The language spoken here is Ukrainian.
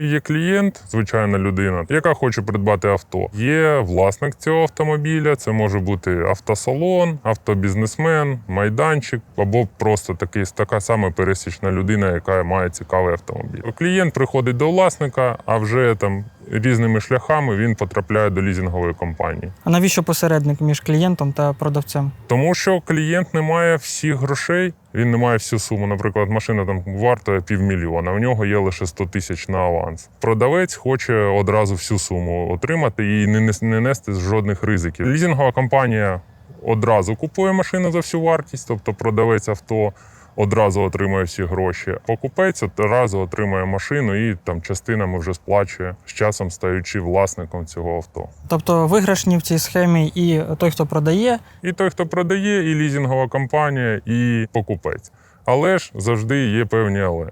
Є клієнт, звичайна людина, яка хоче придбати авто. Є власник цього автомобіля. Це може бути автосалон, автобізнесмен, майданчик або просто такий така сама пересічна людина, яка має цікавий автомобіль. Клієнт приходить до власника, а вже там різними шляхами він потрапляє до лізингової компанії. А навіщо посередник між клієнтом та продавцем? Тому що клієнт не має всіх грошей, він не має всю суму. Наприклад, машина там вартує півмільйона, у нього є лише 100 тисяч на аванс. Продавець хоче одразу всю суму отримати і не, не нести жодних ризиків. Лізингова компанія одразу купує машину за всю вартість, тобто продавець авто. Одразу отримує всі гроші. Покупець одразу отримує машину і там частинами вже сплачує з часом стаючи власником цього авто. Тобто виграшні в цій схемі і той, хто продає, І той, хто продає, і лізингова компанія, і покупець. Але ж завжди є певні але.